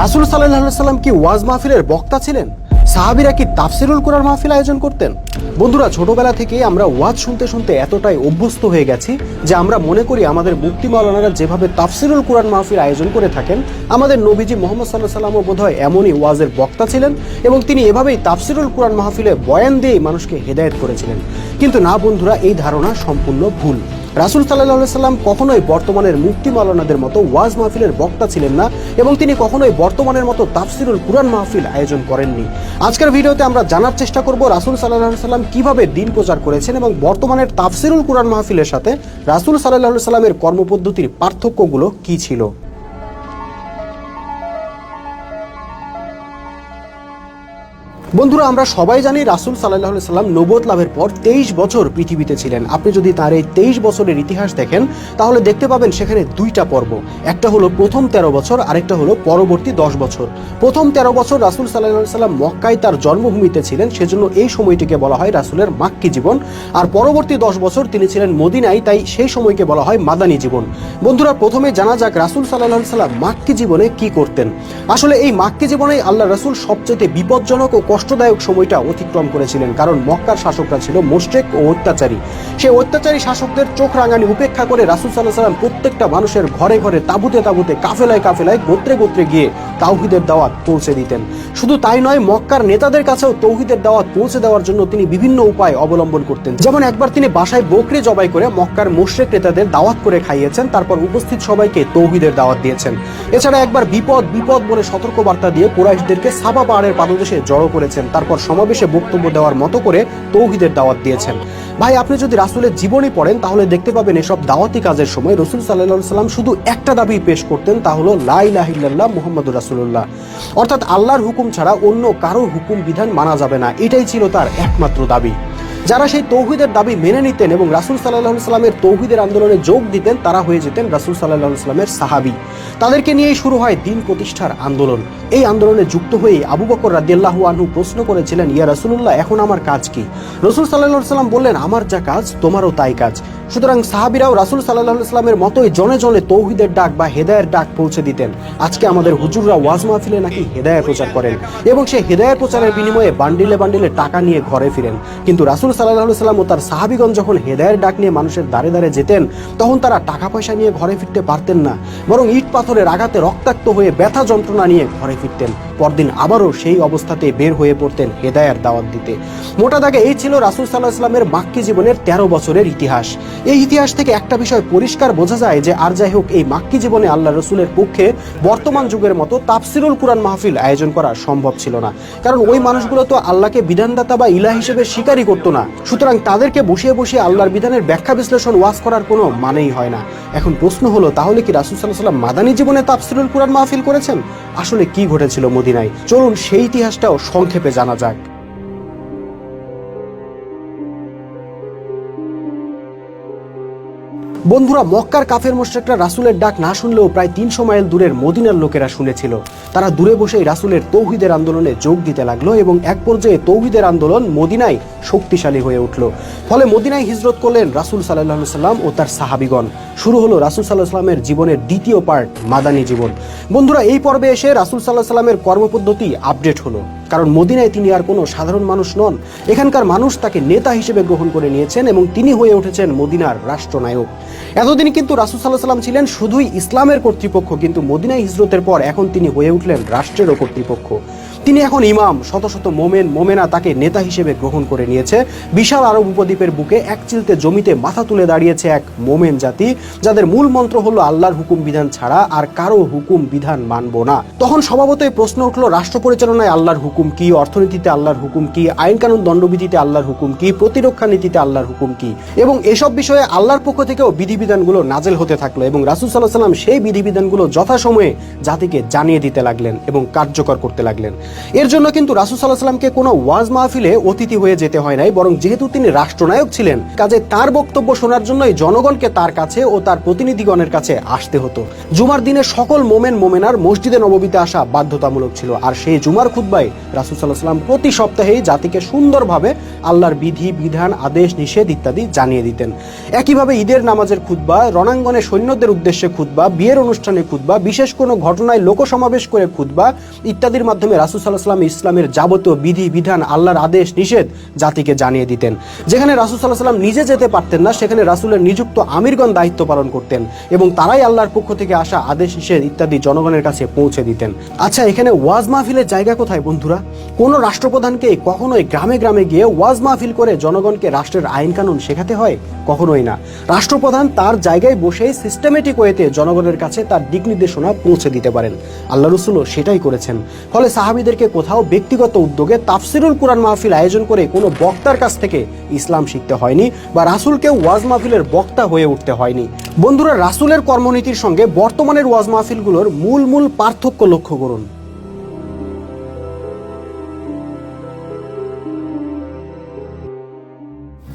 রাসুল সাল্লাম কি ওয়াজ মাহফিলের বক্তা ছিলেন? সাহাবিরা কি তাফসিরুল কোরআন মাহফিল আয়োজন করতেন? বন্ধুরা, ছোটবেলা থেকে আমরা ওয়াজ শুনতে শুনতে এতটাই অভ্যস্ত হয়ে গেছি যে আমরা মনে করি আমাদের মুক্তি মাওলানারা যেভাবে তাফসিরুল কোরআন মাহফিল আয়োজন করে থাকেন, আমাদের নবীজি মোহাম্মদ সাল্লাহ সাল্লামও বোধ হয় এমনই ওয়াজের বক্তা ছিলেন এবং তিনি এভাবেই তাফসিরুল কোরআন মাহফিলে বয়ান দিয়েই মানুষকে হেদায়েত করেছিলেন। কিন্তু না বন্ধুরা, এই ধারণা সম্পূর্ণ ভুল। রাসুল সাল্লাহ সাল্লাম কখনোই বর্তমানের মুক্তি মালানাদের মতো ওয়াজ মাহফিলের বক্তা ছিলেন না এবং তিনি কখনোই বর্তমানের মতো তাফসিরুল কুরআন মাহফিল আয়োজন করেননি। আজকের ভিডিওতে আমরা জানার চেষ্টা করব রাসুল সাল্লাহ সাল্লাম কীভাবে দিন প্রচার করেছেন এবং বর্তমানের তাফসিরুল কুরআন মাহফিলের সাথে রাসুল সাল্লাহ সাল্লামের কর্মপদ্ধতির পার্থক্যগুলো কি ছিল। বন্ধুরা, আমরা সবাই জানি রাসুল সাল্লাহ সাল্লাম নবদ লাভের পর তেইশ বছর পৃথিবীতে ছিলেন। আপনি যদি তার এই তেইশ বছরের ইতিহাস দেখেন, তাহলে দেখতে পাবেন সেখানে দুইটা পর্ব। একটা হলো প্রথম তেরো বছর, আরেকটা হলো পরবর্তী দশ বছর। প্রথম তেরো বছর রাসুল সাল্লাহ সাল্লাম মক্কায় তার জন্মভূমিতে ছিলেন, সেজন্য এই সময়টিকে বলা হয় রাসুলের মাক্কি জীবন। আর পরবর্তী দশ বছর তিনি ছিলেন মদিনায়, তাই সেই সময়কে বলা হয় মাদানী জীবন। বন্ধুরা, প্রথমে জানা যাক রাসুল সাল্লাহ সাল্লাম মাক্কি জীবনে কি করতেন। আসলে এই মাক্কি জীবনে আল্লাহ রাসুল সবচেয়ে বিপজ্জনক ও কষ্টদায়ক সময়টা অতিক্রম করেছিলেন, কারণ মক্কার শাসকরা ছিল মোস্টেক ও অত্যাচারী। সেই অত্যাচারী শাসকদের চোখ রাঙানি উপেক্ষা করে রাসুল সাল্লাহ সাল্লাম প্রত্যেকটা মানুষের ঘরে ঘরে তাবুতে তাবুতে, কাফেলায় কাফেলায়, গোত্রে গোত্রে গিয়ে তাওহিদের দাওয়াত পৌঁছে দিতেন। শুধু তাই নয়, মক্কার নেতাদের কাছেও তৌহিদের দাওয়াত পৌঁছে দেওয়ার জন্য তিনি বিভিন্ন উপায় অবলম্বন করতেন। যেমন একবার তিনি বাসায় বকরি জবাই করে মক্কার মোশরেক নেতাদের দাওয়াত করে খাইয়েছেন, তারপর উপস্থিত সবাইকে তৌহিদের দাওয়াত দিয়েছেন। এছাড়া একবার বিপদ বিপদ বলে সতর্ক বার্তা দিয়ে কুরাইশদেরকে সাবা পাহাড়ের পাদদেশে জড়ো করেছেন। তারপর সমাবেশে বক্তব্য দেওয়ার মতো করে তৌহিদের দাওয়াত দিয়েছেন। ভাই, আপনি যদি রাসুলের জীবনী পড়েন, তাহলে দেখতে পাবেন এসব দাওয়াতি কাজের সময় রসুল সাল্লাহ সাল্লাম শুধু একটা দাবি পেশ করতেন, তা হলো লাইলাহিল্লাহ মোহাম্মদ রাসুল্লাহ অর্থাৎ আল্লাহর হুকুম ছাড়া অন্য কারোর হুকুম বিধান মানা যাবে না। এটাই ছিল তার একমাত্র দাবি। যারা সেই তৌহিদের দাবি মেনে নিতেন এবং রাসুল সাল্লাহ সাল্লামের তৌহিদের আন্দোলনে যোগ দিতেন, তারা হয়ে যেতেন রাসুল সাল্লাহ সাল্লামের সাহাবি। তাদেরকে নিয়েই শুরু হয় দিন প্রতিষ্ঠার আন্দোলন। এই আন্দোলনে যুক্ত হয়ে আবু বকর রাদিয়াল্লাহু আনহু প্রশ্ন করেছিলেন, ইয়া রাসুলুল্লাহ, এখন আমার কাজ কি? রসুল সাল্লাহ সাল্লাম বললেন, আমার যা কাজ, তোমারও তাই কাজ। সুতরাং সাহাবিরাও রাসুল সাল্লাহ সাল্লামের মতোই জনে জনে তৌহিদের ডাক বা হেদায়ের ডাক পৌঁছে দিতেন। আজকে আমাদের হুজুররা ওয়াজ মাহফিলে নাকি হেদায় প্রচার করেন এবং সেই হেদায়ের প্রচারের বিনিময়ে বান্ডিলে বান্ডিলে টাকা নিয়ে ঘরে ফিরেন। কিন্তু রাসুল সাল্লাহ সাল্লাম ও তার সাহাবিগণ যখন হেদায়ের ডাক নিয়ে মানুষের দাঁড়ে দাঁড়ে যেতেন, তখন তারা টাকা পয়সা নিয়ে ঘরে ফিরতে পারতেন না, বরং ইট পাথরের আঘাতে রক্তাক্ত হয়ে ব্যথা যন্ত্রণা নিয়ে ঘরে ফিরতেন। পরদিন আবারও সেই অবস্থাতে বের হয়ে পড়তেন হেদায়ার দাওয়াত দিতে। মোটা দাগে এই ছিল রাসুল সাল্লাহ ইসলামের মাক্কি জীবনের তেরো বছরের ইতিহাস। এই ইতিহাস থেকে একটা বিষয় পরিষ্কার বোঝা যায় যে, আর যাই হোক, এই মাক্কি জীবনে আল্লাহ রসুলের পক্ষে বর্তমান যুগের মতো তাফসিরুল কুরআন মাহফিল আয়োজন করা সম্ভব ছিল না। কারণ ওই মানুষগুলো তো আল্লাহকে বিধানদাতা বা ইলা হিসেবে স্বীকারই করতো না। সুতরাং তাদেরকে বসিয়ে বসিয়ে আল্লাহর বিধানের ব্যাখ্যা বিশ্লেষণ, ওয়াজ করার কোনো মানেই হয় না। এখন প্রশ্ন হলো, তাহলে কি রাসুল সাল্লাহ সাল্লাম মাদানী জীবনে তাফসিরুল কুরআন মাহফিল করেছেন? আসলে কি ঘটেছিল মদিনায়। চলুন সেই ইতিহাসটাও সংক্ষেপে জানা যাক। বন্ধুরা, মক্কার কাফের মোশরেকরা রাসুলের ডাক না শুনলেও প্রায় তিনশো মাইল দূরের মদিনার লোকেরা শুনেছিল। তারা দূরে বসেই রাসুলের তৌহিদের আন্দোলনে যোগ দিতে লাগল এবং এক পর্যায়ে তৌহিদের আন্দোলন মদিনায় শক্তিশালী হয়ে উঠল। ফলে মদিনায় হিজরত করলেন রাসুল সাল্লাহ সাল্লাম ও তার সাহাবিগণ। শুরু হলো রাসুল সাল্লাহ সাল্লামের জীবনের দ্বিতীয় পার্ট, মাদানী জীবন। বন্ধুরা, এই পর্বে এসে রাসুল সাল্লাহ সাল্লামের কর্মপদ্ধতি আপডেট হলো। কারণ মদিনায় তিনি আর কোনো সাধারণ মানুষ নন। এখানকার মানুষ তাকে নেতা হিসেবে গ্রহণ করে নিয়েছেন এবং তিনি হয়ে উঠেছেন মদিনার রাষ্ট্রনায়ক। এতদিন কিন্তু রাসুল সাল্লাহ সাল্লাম ছিলেন শুধুই ইসলামের কর্তৃপক্ষ, কিন্তু মদিনায় হিজরতের পর এখন তিনি হয়ে উঠলেন রাষ্ট্রেরও কর্তৃপক্ষ। তিনি এখন ইমাম, শত শত মোমেন, মোমেনা তাকে নেতা হিসেবে গ্রহণ করে নিয়েছে। বিশাল আরব উপদ্বীপের বুকে এক চিলতে জমিতে মাথা তুলে দাঁড়িয়েছে এক মোমেন জাতি, যাদের মূল মন্ত্র হলো আল্লাহর হুকুম বিধান ছাড়া আর কারও হুকুম বিধান মানবো না। তখন স্বভাবতই প্রশ্ন উঠল, রাষ্ট্র পরিচালনায় আল্লাহর হুকুম কি, অর্থনীতিতে আল্লাহর হুকুম কি আইন কানুন দণ্ডবিধিতে আল্লাহর হুকুম কি, প্রতিরক্ষা নীতিতে আল্লাহর হুকুম কি, এবং এসব বিষয়ে আল্লাহর পক্ষ থেকেও বিধিবিধানগুলো নাজেল হতে থাকল এবং রাসুল সাল্লাহ সাল্লাম সেই বিধিবিধানগুলো যথাসময়ে জাতিকে জানিয়ে দিতে লাগলেন এবং কার্যকর করতে লাগলেন। এর জন্য কিন্তু রাসুল সাল্লাহ সাল্লামকে কোনো ওয়াজ মাহফিলে অতিথি হয়ে যেতে হয় নাই, বরং যেহেতু তিনি রাষ্ট্রনায়ক ছিলেন, কাজে তার বক্তব্য শোনার জন্যই জনগণকে তার কাছে ও তার প্রতিনিধিগণের কাছে আসতে হতো। জুমার দিনে সকল মোমেন, মোমেনার মসজিদে নববীতে আসা বাধ্যতামূলক ছিল, আর সেই জুমার খুদ্বাই রাসুল সাল্লাহ সাল্লাম প্রতি সপ্তাহেই জাতিকে সুন্দরভাবে আল্লাহর বিধি, বিধান, আদেশ, নিষেধ ইত্যাদি জানিয়ে দিতেন। একইভাবে ঈদের নামাজের খুতবা, রণাঙ্গনে সৈন্যদের উদ্দেশ্যে খুতবা, বিয়ের অনুষ্ঠানে খুতবা, বিশেষ কোনো ঘটনায় লোকসমাবেশ করে খুতবা ইত্যাদির মাধ্যমে রাসুল সাল্লাহ সাল্লাম ইসলামের যাবতীয় বিধি, বিধান, আল্লাহর আদেশ, নিষেধ জাতিকে জানিয়ে দিতেন। যেখানে রাসুল সাল্লাহ সাল্লাম নিজে যেতে পারতেন না, সেখানে রাসুলের নিযুক্ত আমিরগণ দায়িত্ব পালন করতেন এবং তারাই আল্লাহর পক্ষ থেকে আসা আদেশ, নিষেধ ইত্যাদি জনগণের কাছে পৌঁছে দিতেন। আচ্ছা এখানে ওয়াজ মাহফিলের জায়গা কোথায় বন্ধুরা? কোনো রাষ্ট্রপ্রধানকে কখনোই গ্রামে গ্রামে গিয়ে ওয়াজ মাহফিল করে জনগণকে রাষ্ট্রের আইন কানুন শেখাতে হয়? কখনোই না। রাষ্ট্রপ্রধান তার জায়গায় বসেই সিস্টেমেটিক ওয়েতে জনগণের কাছে তার দিক নির্দেশনা পৌঁছে দিতে পারেন। আল্লাহ রসুলও সেটাই করেছেন। ফলে সাহাবিদেরকে কোথাও ব্যক্তিগত উদ্যোগে তাফসিরুল কোরআন মাহফিল আয়োজন করে কোনো বক্তার কাছ থেকে ইসলাম শিখতে হয়নি বা রাসুলকেও ওয়াজ মাহফিলের বক্তা হয়ে উঠতে হয়নি। বন্ধুরা, রাসুলের কর্মনীতির সঙ্গে বর্তমানের ওয়াজ মাহফিলগুলোর মূল মূল পার্থক্য লক্ষ্য করুন।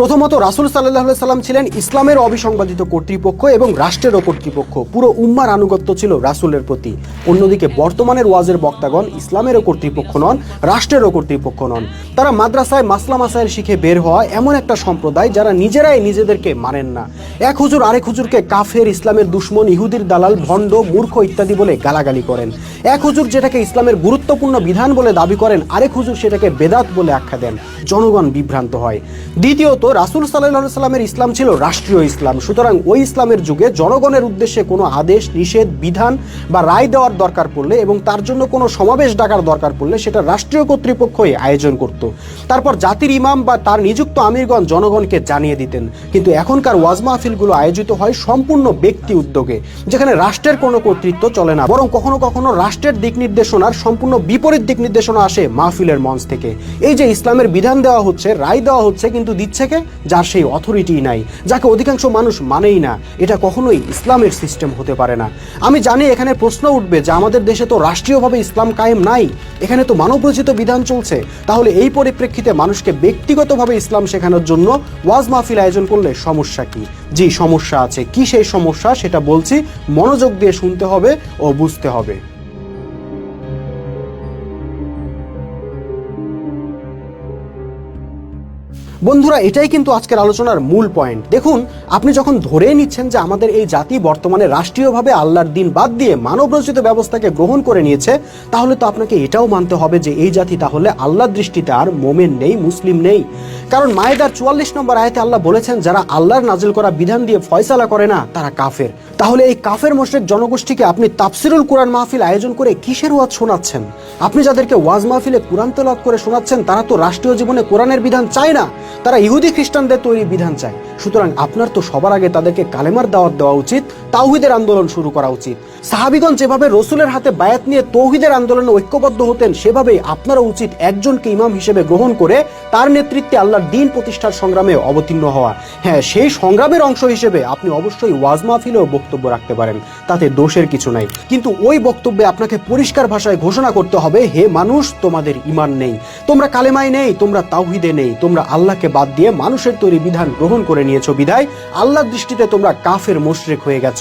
প্রথমত রাসুল সাল্লাহ সাল্লাম ছিলেন ইসলামের অবিসংবাদিত কর্তৃপক্ষ এবং রাষ্ট্রেরও কর্তৃপক্ষ। পুরো উম্মার আনুগত্য ছিল রাসুলের প্রতি। অন্যদিকে বর্তমানের ওয়াজের বক্তাগণ ইসলামেরও কর্তৃপক্ষ নন, রাষ্ট্রেরও কর্তৃপক্ষ নন। তারা মাদ্রাসায় মাসলা মাসাইল শিখে বের হওয়া এমন একটা সম্প্রদায় যারা নিজেরাই নিজেদেরকে মানেন না। এক হুজুর আরেক হুজুরকে কাফের, ইসলামের দুশ্মন, ইহুদির দালাল, ভণ্ড, মূর্খ ইত্যাদি বলে গালাগালি করেন। এক হুজুর যেটাকে ইসলামের গুরুত্বপূর্ণ বিধান বলে দাবি করেন, আরেক হুজুর সেটাকে বেদাত বলে আখ্যা দেন। জনগণ বিভ্রান্ত হয়। দ্বিতীয়ত রাসুল সাল্লাহ সাল্লামের ইসলাম ছিল রাষ্ট্রীয় ইসলাম। সুতরাং ওই ইসলামের যুগে জনগণের উদ্দেশ্যে কোনো আদেশ, নিষেধ, বিধান বা রায় দেওয়ার দরকার পড়লে এবং তার জন্য কোনো সমাবেশ ডাকার দরকার পড়লে সেটা রাষ্ট্রীয় কর্তৃপক্ষই আয়োজন করত। তারপর জাতির ইমাম বা তার নিযুক্ত আমিরগণ জনগণকে জানিয়ে দিতেন। কিন্তু এখনকার ওয়াজ মাহফিলগুলো আয়োজিত হয় সম্পূর্ণ ব্যক্তি উদ্যোগে, যেখানে রাষ্ট্রের কোনো কর্তৃত্ব চলে না, বরং কখনো কখনো রাষ্ট্রের দিক নির্দেশনার সম্পূর্ণ বিপরীত দিক নির্দেশনা আসে মাহফিলের মঞ্চ থেকে। এই যে ইসলামের বিধান দেওয়া হচ্ছে, রায় দেওয়া হচ্ছে, কিন্তু দিচ্ছে কে যার সেই অথরিটি নাই, যাকে অধিকাংশ মানুষ মানেই না। এটা কখনোই ইসলামের সিস্টেম হতে পারে না। আমি জানি এখানে প্রশ্ন উঠবে যে আমাদের দেশে তো রাষ্ট্রীয়ভাবে ইসলাম কায়েম নাই, এখানে তো মানবরচিত বিধান চলছে। তাহলে এই পরিপ্রেক্ষিতে মানুষকে ব্যক্তিগতভাবে ইসলাম শেখানোর জন্য ওয়াজ মাহফিল আয়োজন করলে সমস্যা কি? জি, সমস্যা আছে। কি সেই সমস্যা সেটা বলছি, মনোযোগ দিয়ে শুনতে হবে ও বুঝতে হবে। বন্ধুরা, এটাই কিন্তু আজকের আলোচনার মূল পয়েন্ট দেখুন, আপনি যখন ধরে নিচ্ছেন যে আমাদের এই জাতি বর্তমানে রাষ্ট্রীয়ভাবে আল্লাহর দিন বাদ দিয়ে মানবরচিত ব্যবস্থাকে গ্রহণ করে নিয়েছে, তাহলে তো আপনাকে এটাও মানতে হবে যে এই জাতি তাহলে আল্লাহর দৃষ্টিতে আর মোমেন নেই, মুসলিম নেই। কারণ মায়েদার চুয়াল্লিশ নম্বর আয়তে আল্লাহ বলেছেন, যারা আল্লাহর নাজিল করা বিধান দিয়ে ফয়সালা করে না, তারা কাফের। তাহলে এই কাফের মোশেক জনগোষ্ঠীকে আপনি তাফসিরুল কোরআন মাহফিল আয়োজন করে কিসের ওয়াজ শোনাচ্ছেন? আপনি যাদেরকে ওয়াজ মাহফিলে কোরআন তেলাওয়াত করে শোনাচ্ছেন, তারা তো রাষ্ট্রীয় জীবনে কোরআনের বিধান চায় না। তারা ইহুদি খ্রিস্টানদের তৈরি বিধান চায়। সুতরাং আপনার তো সবার আগে তাদেরকে কালেমার দাওয়াত দেওয়া উচিত। তাওহিদের আন্দোলন শুরু করা উচিত। সাহাবিগণ যেভাবে রসুলের হাতে বায়াত নিয়ে তৌহিদের আন্দোলনে ঐক্যবদ্ধ হতেন, সেভাবেই আপনারও উচিত একজনকে ইমাম হিসেবে গ্রহণ করে তার নেতৃত্বে আল্লাহর দিন প্রতিষ্ঠার সংগ্রামে অবতীর্ণ হওয়া। হ্যাঁ সেই সংগ্রামের অংশ হিসেবে আপনি অবশ্যই ওয়াজ মাহফিলেও বক্তব্য রাখতে পারেন, তাতে দোষের কিছু নাই। কিন্তু ওই বক্তব্যে আপনাকে পরিষ্কার ভাষায় ঘোষণা করতে হবে, হে মানুষ, তোমাদের ইমান নেই। তোমরা কালেমায় নেই, তোমরা তাওহিদে নেই। তোমরা আল্লাহকে বাদ দিয়ে মানুষের তৈরি বিধান গ্রহণ করে নিয়েছো বিধায় আল্লাহর দৃষ্টিতে তোমরা কাফের মোশরেক হয়ে গেছো।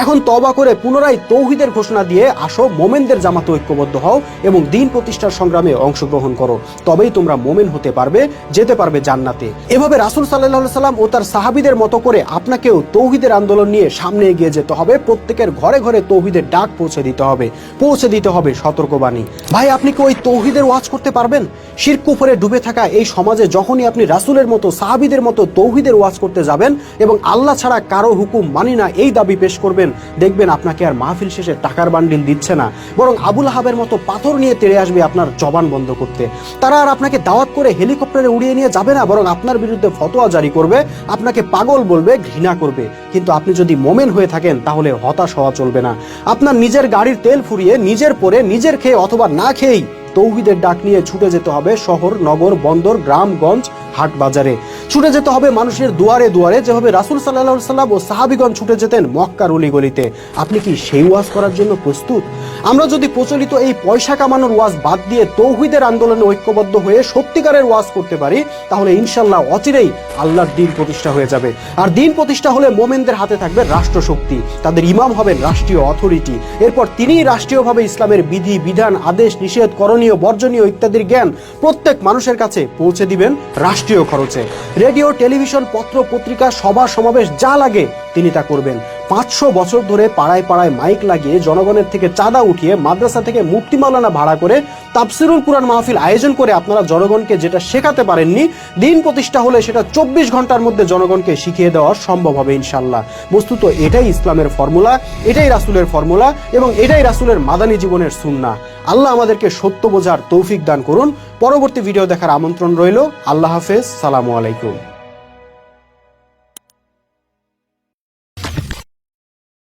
এখন তবা করে পুনরায় তৌহিদের ঘোষণা দিয়ে আসো, মোমেনদের জামাতে ঐক্যবদ্ধ হও এবং দিন প্রতিষ্ঠার সংগ্রামে অংশগ্রহণ করো। তবেই তোমরা মোমেন হতে পারবে, যেতে পারবে জান্নাতে। এভাবে রাসুল সাল্লাহ সাল্লাম ও তার সাহাবিদের মতো করে আপনাকেও তৌহিদের আন্দোলন নিয়ে সামনে এগিয়ে যেতে হবে। প্রত্যেকের ঘরে ঘরে তৌহিদের ডাক পৌঁছে দিতে হবে, পৌঁছে দিতে হবে সতর্কবাণী। ভাই, আপনি কি ওই তৌহিদের ওয়াজ করতে পারবেন? শির কুফরে ডুবে থাকা এই সমাজে যখনই আপনি রাসুলের মতো, সাহাবিদের মতো তৌহিদের ওয়াজ করতে যাবেন এবং আল্লাহ ছাড়া কারও হুকুম মানি না, এই দাবি পেশ করবেন, দেখবেন আপনাকে আর মাহফিল শেষে টাকার বান্ডিল দিচ্ছে না। বরং আবুল হাবের মতো পাথর নিয়ে তেড়ে আসবে আপনার জবান বন্ধ করতে। তারা আর আপনাকে দাওয়াত করে হেলিকপ্টারে উড়িয়ে নিয়ে যাবে না, বরং আপনার বিরুদ্ধে ফতোয়া জারি করবে, আপনাকে পাগল বলবে, ঘৃণা করবে। কিন্তু আপনি যদি মোমেন হয়ে থাকেন, তাহলে হতাশ হওয়া চলবে না। আপনার নিজের গাড়ির তেল ফুরিয়ে নিজের পরে নিজের খেয়ে অথবা না খেয়েই তৌহিদের ডাক নিয়ে ছুটে যেতে হবে শহর, নগর, বন্দর গ্রামগঞ্জ হাট বাজারে। ছুটে যেতে হবে মানুষের দুয়ারে দুয়ারে, যেভাবে রাসুল সাল্লাহ সাল্লাম ও সাহাবিগণ ছুটে যেতেন মক্কার অলিগলিতে। আপনি কি সেই ওয়াজ করার জন্য প্রস্তুত? আমরা যদি প্রচলিত এই পয়সা কামানোর ওয়াজ বাদ দিয়ে তৌহিদের আন্দোলনে ঐক্যবদ্ধ হয়ে সত্যিকারের ওয়াজ করতে পারি, তাহলে ইনশাল্লাহ অচিরেই আল্লাহর দিন প্রতিষ্ঠা হয়ে যাবে। আর দিন প্রতিষ্ঠা হলে মোমেনদের হাতে থাকবে রাষ্ট্রশক্তি। তাদের ইমাম হবেন রাষ্ট্রীয় অথরিটি। এরপর তিনিই রাষ্ট্রীয়ভাবে ইসলামের বিধি, বিধান, আদেশ, নিষেধ করণীয় বর্জনীয় ইত্যাদির জ্ঞান প্রত্যেক মানুষের কাছে পৌঁছে দিবেন রাষ্ট্রীয় খরচে। রেডিও, টেলিভিশন, পত্র, পত্রিকা, সভা, সমাবেশ যা লাগে তিনি তা করবেন। পাঁচশো বছর ধরে পাড়ায় পাড়ায় মাইক লাগিয়ে জনগণের থেকে চাঁদা উঠিয়ে মাদ্রাসা থেকে মুক্তি মাওলানা ভাড়া করে তাফসিরুল কুরআন মাহফিল আয়োজন করে আপনারা জনগণকে যেটা শেখাতে পারেননি, দিন প্রতিষ্ঠা হলে সেটা চব্বিশ ঘণ্টার মধ্যে জনগণকে শিখিয়ে দেওয়া সম্ভব হবে ইনশাল্লাহ বস্তুত এটাই ইসলামের ফর্মুলা, এটাই রাসুলের ফর্মুলা এবং এটাই রাসুলের মাদানী জীবনের সুন্না আল্লাহ আমাদেরকে সত্য বোঝার তৌফিক দান করুন। পরবর্তী ভিডিও দেখার আমন্ত্রণ রইল। আল্লাহ হাফেজ। সালামু আলাইকুম।